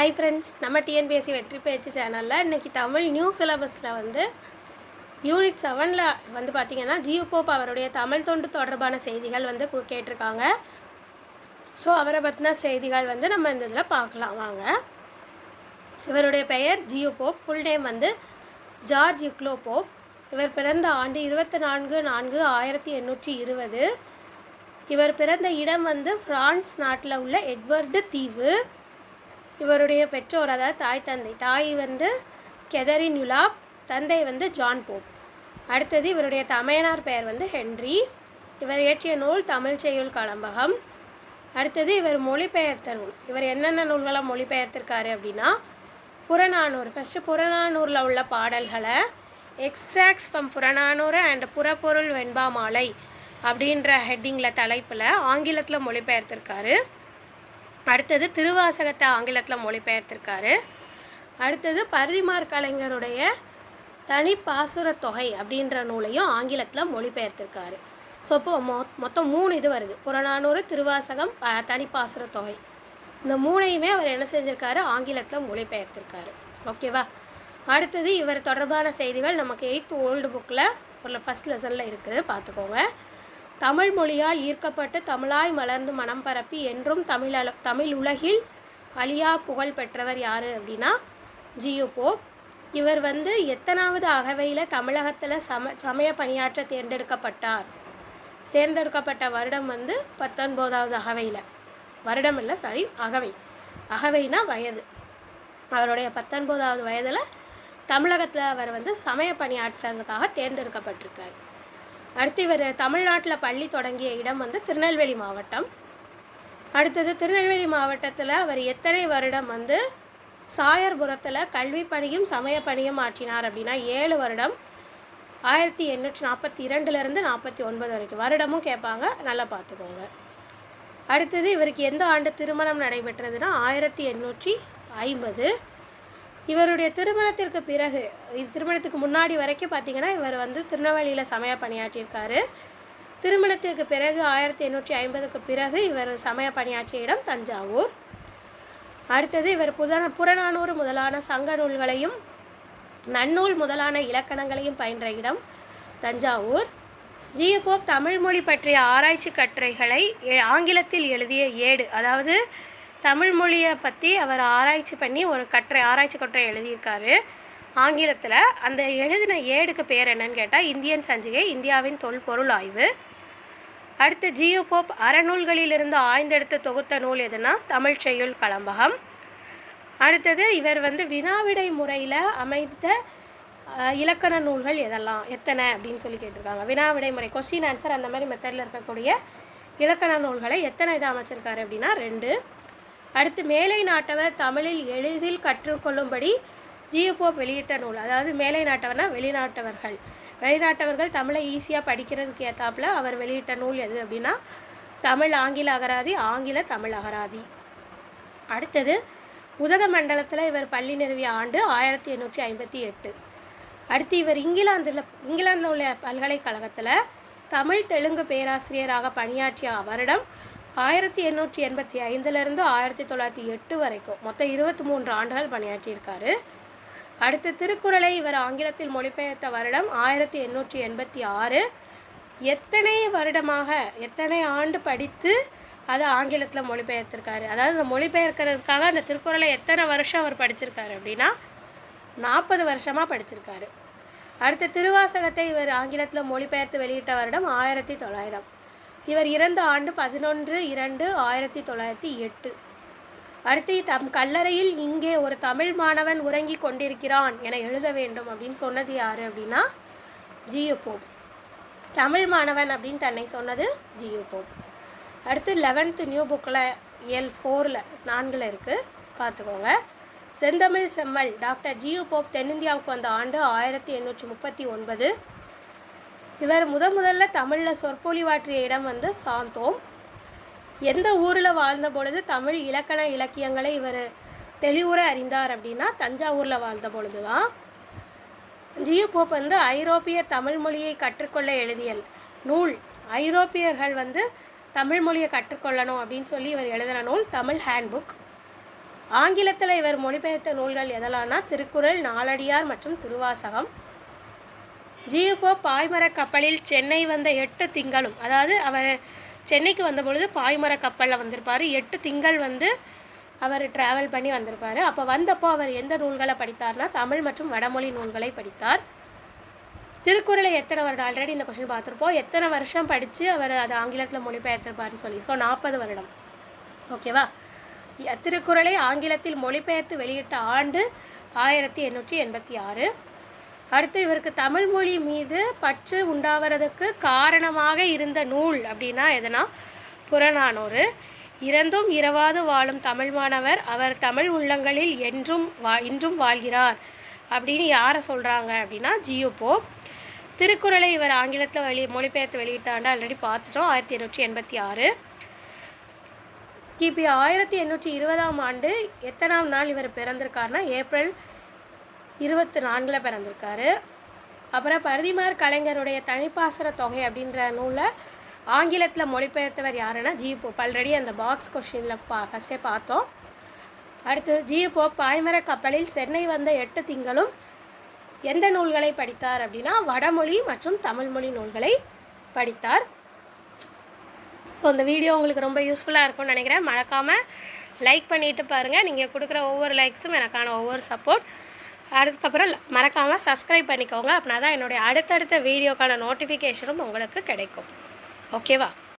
Hi friends நம்ம TNPSC வெற்றி பயிற்சி சேனலில் இன்றைக்கி தமிழ் நியூ சிலபஸில் வந்து யூனிட் செவனில் வந்து பார்த்திங்கன்னா ஜியோ போப் அவருடைய தமிழ் தொண்டு தொடர்பான செய்திகள் வந்து கேட்டிருக்காங்க. ஸோ அவரை பற்றின செய்திகள் வந்து நம்ம இந்த இதில் பார்க்கலாம். வாங்க. இவருடைய பெயர் G U Pope full name வந்து ஜார்ஜ் யுக்லோ போப். இவர் பிறந்த ஆண்டு இருபத்தி நான்கு நான்கு ஆயிரத்தி எண்ணூற்றி இருபது. இவர் பிறந்த இடம் வந்து ஃப்ரான்ஸ் நாட்டில் உள்ள எட்வர்டு தீவு. இவருடைய பெற்றோர் அதாவது தாய் தந்தை. தாய் வந்து கெதரின் யுலாப் தந்தை வந்து ஜான் போப். அடுத்தது இவருடைய தமையனார் பெயர் வந்து ஹென்றி. இவர் இயற்றிய நூல் தமிழ் செய்யுள் கலம்பகம். அடுத்தது இவர் மொழிபெயர்த்த நூல் இவர் என்னென்ன நூல்களை மொழிபெயர்த்திருக்காரு அப்படின்னா புறநானூறு. ஃபஸ்ட்டு புறநானூரில் உள்ள பாடல்களை எக்ஸ்ட்ராக்ட்ஸ் ஃப்ரம் புறநானூறு அண்ட் புறப்பொருள் வெண்பா மாலை அப்படின்ற ஹெட்டிங்கில் தலைப்பில் ஆங்கிலத்தில் மொழிபெயர்த்திருக்காரு. அடுத்தது திருவாசகத்தை ஆங்கிலத்தில் மொழிபெயர்த்திருக்காரு. அடுத்தது பரிதிமார் கலைஞருடைய தனி பாசுர தொகை அப்படின்ற நூலையும் ஆங்கிலத்தில் மொழிபெயர்த்திருக்காரு. ஸோ இப்போ மொ மொத்தம் மூணு இது வருது. புறநானூறு திருவாசகம் ப- தனி தொகை. இந்த மூணையுமே அவர் என்ன செஞ்சுருக்காரு? ஆங்கிலத்தில் மொழிபெயர்த்திருக்காரு. ஓகேவா அடுத்தது இவர் தொடர்பான செய்திகள் நமக்கு எயித்து ஓல்டு புக்கில் உள்ள ஃபஸ்ட் லெசனில் இருக்குது. பார்த்துக்கோங்க. தமிழ் மொழியால் ஈர்க்கப்பட்டு தமிழாய் மலர்ந்து மனம் பரப்பி என்றும் தமிழ தமிழ் உலகில் அழியா புகழ் பெற்றவர் யார் அப்படின்னா ஜியு போப். இவர் வந்து எத்தனாவது அகவையில் தமிழகத்தில் சம சமய பணியாற்ற தேர்ந்தெடுக்கப்பட்டார். தேர்ந்தெடுக்கப்பட்ட வருடம் வந்து பத்தொன்பதாவது அகவையில். வருடம் இல்லை சாரி அகவை. அகவைனா வயது. அவருடைய பத்தொன்பதாவது வயதில் தமிழகத்தில் அவர் வந்து சமய பணியாற்றுறதுக்காக தேர்ந்தெடுக்கப்பட்டிருக்கார். அடுத்து இவர் தமிழ்நாட்டில் பள்ளி தொடங்கிய இடம் வந்து திருநெல்வேலி மாவட்டம். அடுத்தது திருநெல்வேலி மாவட்டத்தில் அவர் எத்தனை வருடம் வந்து சாயர்புரத்தில் கல்வி பணியும் சமய பணியும் ஆற்றினார் அப்படின்னா ஏழு வருடம். ஆயிரத்தி எண்ணூற்றி நாற்பத்தி இரண்டுலேருந்து நாற்பத்தி ஒன்பது வரைக்கும். வருடமும் கேட்பாங்க நல்லா பார்த்துக்கோங்க. அடுத்தது இவருக்கு எந்த ஆண்டு திருமணம் நடைபெற்றதுன்னா ஆயிரத்தி எண்ணூற்றி ஐம்பது. இவருடைய திருமணத்திற்கு பிறகு இது திருமணத்துக்கு முன்னாடி வரைக்கும் பார்த்தீங்கன்னா இவர் வந்து திருநெல்வேலியில் சமய பணியாற்றியிருக்காரு. திருமணத்திற்கு பிறகு ஆயிரத்தி எண்ணூற்றி ஐம்பதுக்கு பிறகு இவர் சமய பணியாற்றிய இடம் தஞ்சாவூர். அடுத்தது இவர் புதன புறநானூறு முதலான சங்க நூல்களையும் நன்னூல் முதலான இலக்கணங்களையும் பயின்ற இடம் தஞ்சாவூர். ஜியபோப் தமிழ்மொழி பற்றிய ஆராய்ச்சி கட்டுரைகளை ஆங்கிலத்தில் எழுதிய ஏடு அதாவது தமிழ் மொழியை பற்றி அவர் ஆராய்ச்சி பண்ணி ஒரு கட்டுரை ஆராய்ச்சி கட்டுரை எழுதியிருக்காரு. ஆங்கிலத்தில் அந்த எழுதின ஏடுக்கு பேர் என்னன்னு கேட்டால் இந்தியன் சஞ்சிகை இந்தியாவின் தொல்பொருள் ஆய்வு. அடுத்து ஜியோ போப் அறநூல்களிலிருந்து ஆய்ந்தெடுத்து தொகுத்த நூல் எதுனா தமிழ் செய்யுள் கலம்பகம். அடுத்தது இவர் வந்து வினாவிடை முறையில் அமைந்த இலக்கண நூல்கள் எதெல்லாம் எத்தனை அப்படின்னு சொல்லி கேட்டிருக்காங்க. வினாவிடை முறை கொஸ்டின் ஆன்சர் அந்த மாதிரி மெத்தடில் இருக்கக்கூடிய இலக்கண நூல்களை எத்தனை இதை அமைச்சிருக்காரு அப்படின்னா ரெண்டு. அடுத்து மேலை நாட்டவர் தமிழில் எளிதில் கற்றுக்கொள்ளும்படி ஜியோபோப் வெளியிட்ட நூல். அதாவது மேலை நாட்டவர்னா வெளிநாட்டவர்கள். வெளிநாட்டவர்கள் தமிழை ஈஸியாக படிக்கிறதுக்கு ஏத்தாப்புல அவர் வெளியிட்ட நூல் எது அப்படின்னா தமிழ் ஆங்கில அகராதி ஆங்கில தமிழ் அகராதி. அடுத்தது உதகமண்டலத்தில் இவர் பள்ளி நிறுவிய ஆண்டு ஆயிரத்தி எண்ணூற்றி ஐம்பத்தி எட்டு. அடுத்து இவர் இங்கிலாந்தில் இங்கிலாந்தில் உள்ள பல்கலைக்கழகத்தில் தமிழ் தெலுங்கு பேராசிரியராக பணியாற்றிய வருடம் ஆயிரத்தி எண்ணூற்றி எண்பத்தி ஐந்துலேருந்து ஆயிரத்தி தொள்ளாயிரத்தி எட்டு வரைக்கும். மொத்தம் இருபத்தி மூன்று ஆண்டுகள் பணியாற்றியிருக்காரு. அடுத்த திருக்குறளை இவர் ஆங்கிலத்தில் மொழிபெயர்த்த வருடம் ஆயிரத்தி எண்ணூற்றி எண்பத்தி ஆறு. எத்தனை வருடமாக எத்தனை ஆண்டு படித்து அதை ஆங்கிலத்தில் மொழிபெயர்த்திருக்காரு? அதாவது இந்த மொழிபெயர்க்கிறதுக்காக அந்த திருக்குறளை எத்தனை வருஷம் அவர் படிச்சிருக்காரு அப்படின்னா நாற்பது வருஷமாக படிச்சிருக்காரு. அடுத்த திருவாசகத்தை இவர் ஆங்கிலத்தில் மொழிபெயர்த்து வெளியிட்ட வருடம் ஆயிரத்தி தொள்ளாயிரம். இவர் இறந்த ஆண்டு பதினொன்று இரண்டு ஆயிரத்தி தொள்ளாயிரத்தி எட்டு. அடுத்து தம் கல்லறையில் இங்கே ஒரு தமிழ் மாணவன் உறங்கிக் கொண்டிருக்கிறான் என எழுத வேண்டும் அப்படின்னு சொன்னது யார் அப்படின்னா ஜியோ தமிழ் மாணவன் அப்படின்னு தன்னை சொன்னது ஜியோ அடுத்து லெவன்த்து நியூ புக்கில் எல் ஃபோரில் நான்கில் இருக்குது பார்த்துக்கோங்க. செந்தமிழ் செம்மல் டாக்டர் ஜியோ போப் தென்னிந்தியாவுக்கு வந்த ஆண்டு ஆயிரத்தி எண்ணூற்றி முப்பத்தி ஒன்பது. இவர் முத முதல்ல தமிழில் சொற்பொழிவாற்றிய இடம் வந்து சாந்தோம். எந்த ஊரில் வாழ்ந்த பொழுது தமிழ் இலக்கண இலக்கியங்களை இவர் தெளிவுற அறிந்தார் அப்படின்னா தஞ்சாவூரில் வாழ்ந்த பொழுது தான் ஜியு போப் வந்து ஐரோப்பிய தமிழ் மொழியை கற்றுக்கொள்ள எழுதியல் நூல். ஐரோப்பியர்கள் வந்து தமிழ் மொழியை கற்றுக்கொள்ளணும் அப்படின்னு சொல்லி இவர் எழுதின நூல் தமிழ் ஹேண்ட்புக். ஆங்கிலத்தில் இவர் மொழிபெயர்த்த நூல்கள் எதெல்லாம்னா திருக்குறள் நாலடியார் மற்றும் திருவாசகம். ஜியுபோ பாய்மரக் கப்பலில் சென்னை வந்த எட்டு திங்களும் அதாவது அவர் சென்னைக்கு வந்த பொழுது பாய்மரக் கப்பலில் வந்திருப்பார். எட்டு திங்கள் வந்து அவர் ட்ராவல் பண்ணி வந்திருப்பார். அப்போ வந்தப்போ அவர் எந்த நூல்களை படித்தார்னா தமிழ் மற்றும் வடமொழி நூல்களை படித்தார். திருக்குறளை எத்தனை வருடம் ஆல்ரெடி இந்த கொஸ்டின் பார்த்துருப்போம். எத்தனை வருஷம் படித்து அவர் அதை ஆங்கிலத்தில் மொழிபெயர்த்திருப்பார்னு சொல்லி. ஸோ நாற்பது வருடம். ஓகேவா திருக்குறளை ஆங்கிலத்தில் மொழிபெயர்த்து வெளியிட்ட ஆண்டு ஆயிரத்தி எண்ணூற்றி எண்பத்தி ஆறு. அடுத்து இவருக்கு தமிழ் மொழி மீது பற்று உண்டாவதற்கு காரணமாக இருந்த நூல் அப்படின்னா எதனா புறநானூறு. இறந்தும் இரவாது வாழும் தமிழ் மாணவர் அவர் தமிழ் உள்ளங்களில் என்றும் வா இன்றும் வாழ்கிறார் அப்படின்னு யாரை சொல்கிறாங்க அப்படின்னா ஜியு போப். திருக்குறளை இவர் ஆங்கிலத்தில் வெளி மொழிபெயர்த்து வெளியிட்டாண்டு ஆல்ரெடி பார்த்துட்டோம் ஆயிரத்தி எண்ணூற்றி எண்பத்தி ஆறு. கிபி ஆயிரத்தி எண்ணூற்றி இருபதாம் ஆண்டு எத்தனாம் நாள் இவர் பிறந்திருக்காருன்னா ஏப்ரல் இருபத்தி நான்கில் பிறந்திருக்காரு. அப்புறம் பரதிமார் கலைஞருடைய தனிப்பாசன தொகை அப்படின்ற நூலை ஆங்கிலத்தில் மொழிபெயர்த்தவர் யாருன்னா ஜி போப் ஆல்ரெடி அந்த பாக்ஸ் கொஷினில் பா ஃபஸ்ட்டே பார்த்தோம். அடுத்தது ஜி போப் பாய்மர கப்பலில் சென்னை வந்த எட்டு திங்களும் எந்த நூல்களை படித்தார் அப்படின்னா வடமொழி மற்றும் தமிழ்மொழி நூல்களை படித்தார். ஸோ இந்த வீடியோ உங்களுக்கு ரொம்ப யூஸ்ஃபுல்லாக இருக்கும்னு நினைக்கிறேன். மறக்காமல் லைக் பண்ணிட்டு பாருங்கள் நீங்கள் கொடுக்குற ஒவ்வொரு லைக்ஸும் எனக்கான ஒவ்வொரு சப்போர்ட் அதுக்கப்புறம் மறக்காமல் சப்ஸ்கிரைப் பண்ணிக்கோங்க. அப்படின்னா தான் என்னுடைய அடுத்தடுத்த வீடியோக்கான நோட்டிஃபிகேஷனும் உங்களுக்கு கிடைக்கும். ஓகேவா